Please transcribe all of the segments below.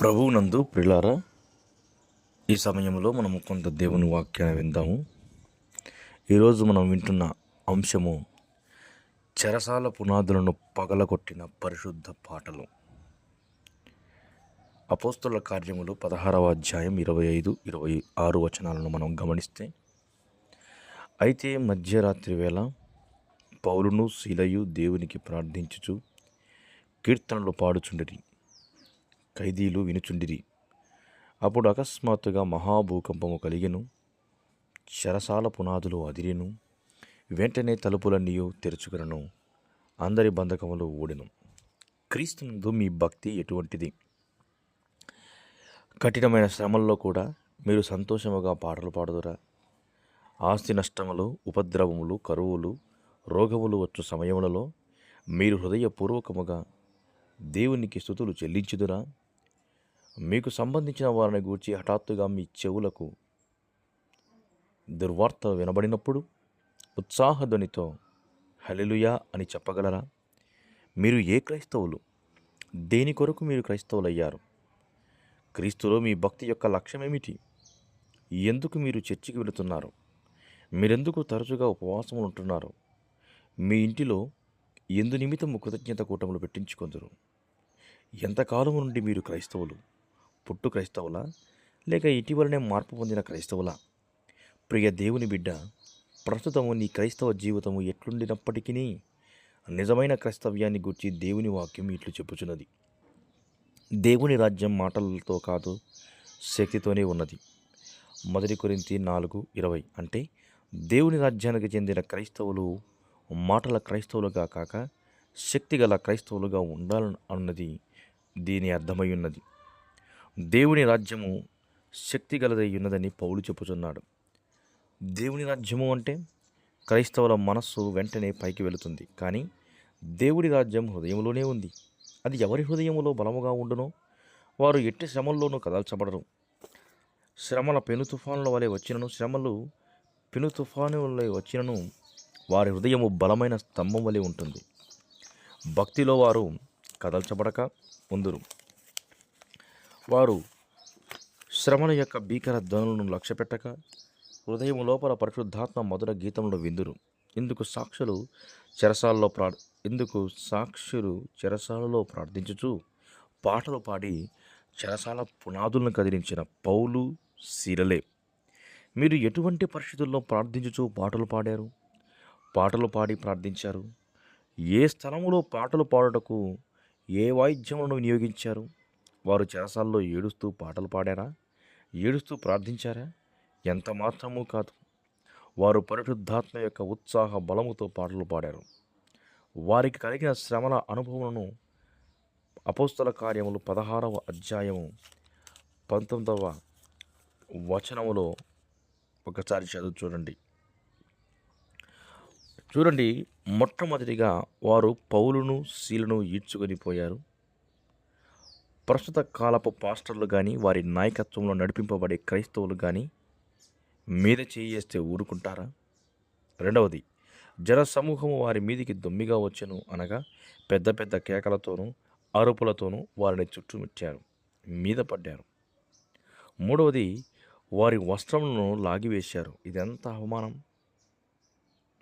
ప్రభువునందు ప్రిలారా ఈ సమయంలో మనము కొంత దేవుని వాక్యాన్ని విందాము. ఈరోజు మనం వింటున్న అంశము చెరసాల పునాదులను పగలగొట్టిన పరిశుద్ధ పాటలు. అపోస్తుల కార్యములు పదహారవ అధ్యాయం ఇరవై ఐదు ఇరవై ఆరు వచనాలను మనం గమనిస్తే అయితే మధ్యరాత్రి వేళ పౌలును శీలయు దేవునికి ప్రార్థించుచు కీర్తనలు పాడుచుండరి. ఖైదీలు వినుచుండిరి. అప్పుడు అకస్మాత్తుగా మహాభూకంపము కలిగెను. శరసాల పునాదులు అదిరెను. వెంటనే తలుపులన్నీ తెరుచుకునను. అందరి బంధకములు ఊడెను. క్రీస్తునందు మీ భక్తి ఎటువంటిది? కఠినమైన శ్రమల్లో కూడా మీరు సంతోషముగా పాటలు పాడుదురా. ఆస్తి నష్టములు ఉపద్రవములు కరువులు రోగములు వచ్చు సమయములలో మీరు హృదయపూర్వకముగా దేవునికి స్థుతులు చెల్లించుదురా. మీకు సంబంధించిన వారిని గూర్చి హఠాత్తుగా మీ చెవులకు దుర్వార్త వినబడినప్పుడు ఉత్సాహధ్వనితో హలెలుయా అని చెప్పగలరా? మీరు ఏ క్రైస్తవులు? దేని కొరకు మీరు క్రైస్తవులయ్యారు? క్రీస్తులో మీ భక్తి యొక్క లక్ష్యమేమిటి? ఎందుకు మీరు చర్చికి వెళుతున్నారు? మీరెందుకు తరచుగా ఉపవాసం ఉంటున్నారు మీ ఇంటిలో ఎందు నిమిత్తము కృతజ్ఞత కూటములు పెట్టించుకుందరు? ఎంతకాలం నుండి మీరు క్రైస్తవులు? పుట్టు క్రైస్తవుల? లేక ఇటీవలనే మార్పు పొందిన క్రైస్తవుల? ప్రియ దేవుని బిడ్డ ప్రస్తుతము నీ క్రైస్తవ జీవితము ఎట్లుండినప్పటికీ నిజమైన క్రైస్తవ్యాన్ని గురించి దేవుని వాక్యం ఇట్లు చెప్పుచున్నది. దేవుని రాజ్యం మాటలతో కాదు శక్తితోనే ఉన్నది. మొదటి కొరింతి నాలుగు ఇరవై. అంటే దేవుని రాజ్యానికి చెందిన క్రైస్తవులు మాటల క్రైస్తవులుగా కాక శక్తిగల క్రైస్తవులుగా ఉండాలని అన్నది దీని అర్థమై ఉన్నది. దేవుని రాజ్యము శక్తి గలదై ఉన్నదని పౌలు చెప్పుచున్నాడు. దేవుని రాజ్యము అంటే క్రైస్తవుల మనస్సు వెంటనే పైకి వెళుతుంది. కానీ దేవుడి రాజ్యం హృదయంలోనే ఉంది. అది ఎవరి హృదయంలో బలముగా ఉండునో వారు ఎట్టి శ్రమల్లోనూ కదల్చబడరు. శ్రమల పెను తుఫానుల వలె వచ్చినను శ్రమలు పెను తుఫాను వలె వచ్చినను వారి హృదయము బలమైన స్తంభం వలె ఉంటుంది. భక్తిలో వారు కదల్చబడక ఉందురు. వారు శ్రమల యొక్క భీకర ధ్వనులను లక్ష్యపెట్టక హృదయం లోపల పరిశుద్ధాత్మ మధుర గీతంలో విందురు. ఇందుకు సాక్షులు చెరసాలలో ప్రా ఇందుకు సాక్షులు చెరసాలలో ప్రార్థించుచు పాటలు పాడి చెరసాల పునాదులను కదిలించిన పౌలు శీలలే మీరు ఎటువంటి పరిస్థితుల్లో ప్రార్థించుచు పాటలు పాడారు? పాటలు పాడి ప్రార్థించారు? ఏ స్థలంలో పాటలు పాడుటకు ఏ వాయిద్యములను వినియోగించారు? వారు చెరసాల్లో ఏడుస్తూ పాటలు పాడారా? ఏడుస్తూ ప్రార్థించారా? ఎంత మాత్రమూ కాదు. వారు పరిశుద్ధాత్మ యొక్క ఉత్సాహ బలముతో పాటలు పాడారు. వారికి కలిగిన శ్రమల అనుభవములను అపోస్తల కార్యములు పదహారవ అధ్యాయము పంతొమ్మిదవ వచనములో ఒకసారి చదువు చూడండి. చూడండి మొట్టమొదటిగా వారు పౌలును శీలను ఈడ్చుకొని పోయారు. ప్రస్తుత కాలపు పాస్టర్లు కానీ వారి నాయకత్వంలో నడిపింపబడే క్రైస్తవులు కానీ మీద చేయేస్తే ఊరుకుంటారా? రెండవది జన సమూహము వారి మీదికి దొమ్మిగా వచ్చెను అనగా పెద్ద పెద్ద కేకలతోనూ అరుపులతోనూ వారిని చుట్టుముట్టారు మీద పడ్డారు. మూడవది వారి వస్త్రములను లాగివేశారు. ఇదెంత అవమానం?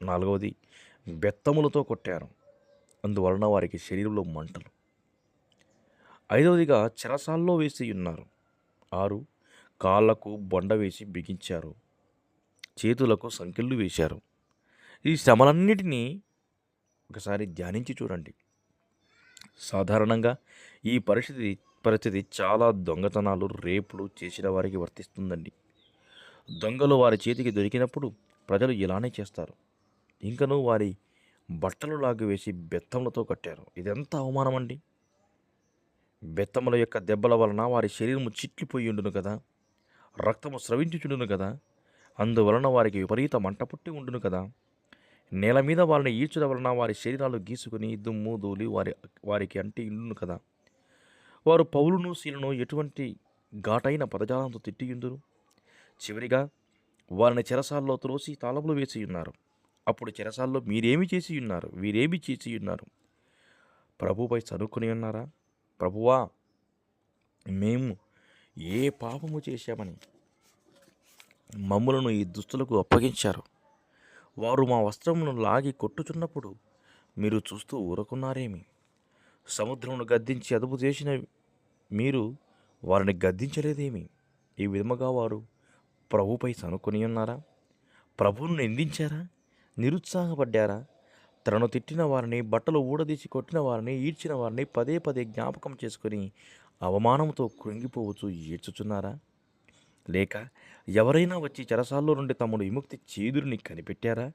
నాలుగవది బెత్తములతో కొట్టారు. అందువలన వారికి శరీరంలో మంటలు. ఐదవదిగా చెరసాల్లో వేసి ఉన్నారు. ఆరు కాళ్ళకు బొండ వేసి బిగించారు. చేతులకు సంకెళ్ళు వేశారు. ఈ శ్రమలన్నిటినీ ఒకసారి ధ్యానించి చూడండి. సాధారణంగా ఈ పరిస్థితి పరిస్థితి చాలా దొంగతనాలు రేపులు చేసిన వారికి వర్తిస్తుందండి. దొంగలు వారి చేతికి దొరికినప్పుడు ప్రజలు ఇలానే చేస్తారు. ఇంకనూ వారి బట్టలు లాగివేసి బెత్తములతో కట్టారు. ఇదెంత అవమానం అండి బెత్తముల యొక్క దెబ్బల వలన వారి శరీరము చిట్లిపోయి ఉండును కదా? రక్తము స్రవించుచుండును కదా? అందువలన వారికి విపరీత మంట పుట్టి ఉండును కదా? నేల మీద వారిని ఈడ్చడం వలన వారి శరీరాలు గీసుకుని దుమ్ము ధూళి వారి వారికి అంటి ఇండును కదా? వారు పౌలును శీలను ఎటువంటి ఘాటైన పదజాలంతో తిట్టియుందురు? చివరిగా వారిని చెరసాల్లో త్రోసి తాళములు వేసి ఉన్నారు అప్పుడు చెరసాల్లో మీరేమి చేసి ఉన్నారు వీరేమి చేసి ఉన్నారు ప్రభుపై చదువుకుని ఉన్నారా? ప్రభువా మేము ఏ పాపము చేశామని మమ్ములను ఈ దుస్తులకు అప్పగించారు. వారు మా వస్త్రమును లాగి కొట్టుచున్నప్పుడు మీరు చూస్తూ ఊరుకున్నారేమి? సముద్రమును గద్దించి అదుపు చేసిన మీరు వారిని గద్దించలేదేమి? ఈ విధముగా వారు ప్రభుపై సనుకొని ఉన్నారా? ప్రభువును నిందించారా? నిరుత్సాహపడ్డారా? తనను తిట్టిన వారిని బట్టలు ఊడదీసి కొట్టిన వారిని ఈడ్చిన వారిని పదే పదే జ్ఞాపకం చేసుకుని అవమానంతో కృంగిపోవచ్చు ఏడ్చుచున్నారా? లేక ఎవరైనా వచ్చి చెరసాల్లో నుండి తమ్ముడు విముక్తి చేదురిని కనిపెట్టారా?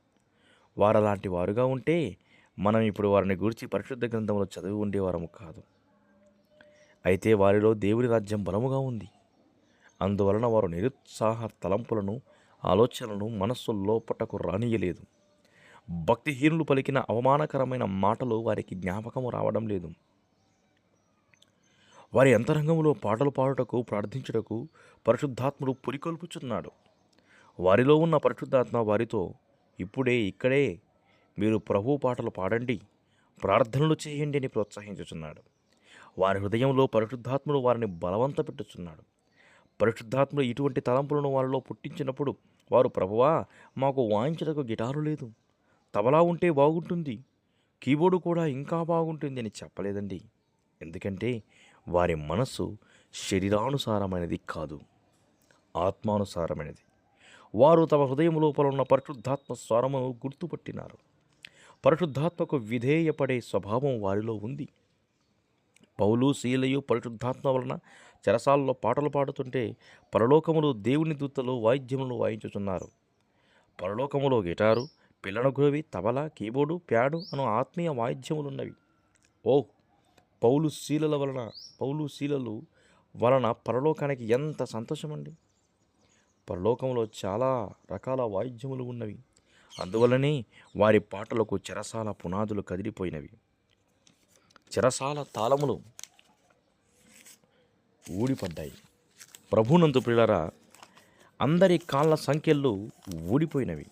వారలాంటి వారుగా ఉంటే మనం ఇప్పుడు వారిని గురించి పరిశుద్ధ గ్రంథంలో చదివి ఉండేవారము కాదు. అయితే వారిలో దేవుని రాజ్యం బలముగా ఉంది. అందువలన వారు నిరుత్సాహ తలంపులను ఆలోచనలను మనస్సు లోపటకు రానియలేదు భక్తిహీనులు పలికిన అవమానకరమైన మాటలు వారికి జ్ఞాపకము రావడం లేదు. వారి అంతరంగంలో పాటలు పాడుటకు ప్రార్థించుటకు పరిశుద్ధాత్ముడు పురికొల్పుచున్నాడు. వారిలో ఉన్న పరిశుద్ధాత్మ వారితో ఇప్పుడే ఇక్కడే మీరు ప్రభు పాటలు పాడండి ప్రార్థనలు చేయండి అని ప్రోత్సహించుచున్నాడు. వారి హృదయంలో పరిశుద్ధాత్ముడు వారిని బలవంత పెట్టుచున్నాడు. పరిశుద్ధాత్ముడు ఇటువంటి తలంపులను వారిలో పుట్టించినప్పుడు వారు ప్రభువా మాకు వాయించటకు గిటారు లేదు. తబలా ఉంటే బాగుంటుంది. కీబోర్డు కూడా ఇంకా బాగుంటుంది అని చెప్పలేదండి. ఎందుకంటే వారి మనస్సు శరీరానుసారమైనది కాదు ఆత్మానుసారమైనది. వారు తమ హృదయం లోపల ఉన్న పరిశుద్ధాత్మ స్వరమును గుర్తుపట్టినారు. పరిశుద్ధాత్మకు విధేయపడే స్వభావం వారిలో ఉంది. పౌలు శీలయు పరిశుద్ధాత్మ వలన చెరసాలలో పాటలు పాడుతుంటే పరలోకములో దేవుని దూతలు వాయిద్యములు వాయించుచున్నారు. పరలోకములో గిటారు పిల్లనగురవి తబల కీబోర్డు ప్యాడు అను ఆత్మీయ వాయిద్యములున్నవి. ఓ పౌలు శీలల వలన పౌలు శీలలు వలన పరలోకానికి ఎంత సంతోషమండి. పరలోకంలో చాలా రకాల వాయిద్యములు ఉన్నవి. అందువలనే వారి పాటలకు చెరసాల పునాదులు కదిలిపోయినవి. చెరసాల తాళములు ఊడిపడ్డాయి. ప్రభునందు పిల్లరా అందరి కాళ్ళ సంఖ్యలు ఊడిపోయినవి.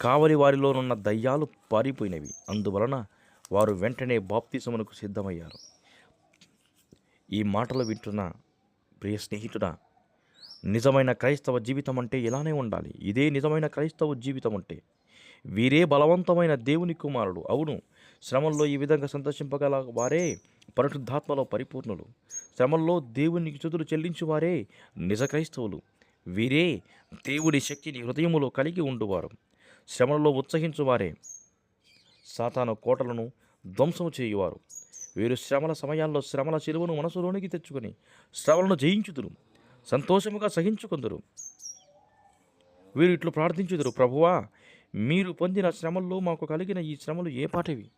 కావలి వారిలోనున్న దయ్యాలు పారిపోయినవి. అందువలన వారు వెంటనే బాప్తిసమునకు సిద్ధమయ్యారు. ఈ మాటలు వింటున్న ప్రియ స్నేహితుడ నిజమైన క్రైస్తవ జీవితం అంటే ఇలానే ఉండాలి. ఇదే నిజమైన క్రైస్తవ జీవితం అంటే వీరే బలవంతమైన దేవుని కుమారుడు. అవును శ్రమంలో ఈ విధంగా సంతోషింపగల వారే పరిశుద్ధాత్మలో పరిపూర్ణులు. శ్రమల్లో దేవునికి చుదురు చెల్లించువారే నిజ క్రైస్తవులు. వీరే దేవుడి శక్తిని హృదయములో కలిగి ఉండువారు. శ్రమలలో ఉత్సహించువారే. సాతాను కోటలను ధ్వంసము చేయువారు. వీరు శ్రమల సమయాల్లో శ్రమల చెరువును మనసులోనికి తెచ్చుకొని శ్రమలను జయించుదురు సంతోషముగా సహించుకుందరు. వీరు ఇట్లు ప్రార్థించుదురు ప్రభువా మీరు పొందిన శ్రమల్లో మాకు కలిగిన ఈ శ్రమలు ఏ పాటివి?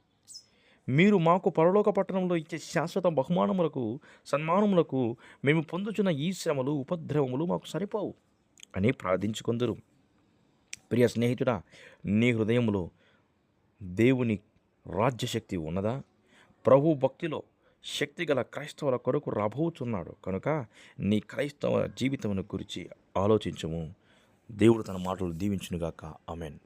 మీరు మాకు పరలోక పట్టణంలో ఇచ్చే శాశ్వత బహుమానములకు సన్మానములకు మేము పొందుచున్న ఈ శ్రమలు ఉపద్రవములు మాకు సరిపోవు అని ప్రార్థించుకుందరు. ప్రియ స్నేహితుడా నీ హృదయములో దేవుని రాజ్యశక్తి ఉన్నదా? ప్రభు భక్తిలో శక్తిగల క్రైస్తవుల కొరకు రాబోతున్నాడు. కనుక నీ క్రైస్తవ జీవితమును గురించి ఆలోచించము. దేవుడు తన మాటలు దీవించునుగాక. అమెన్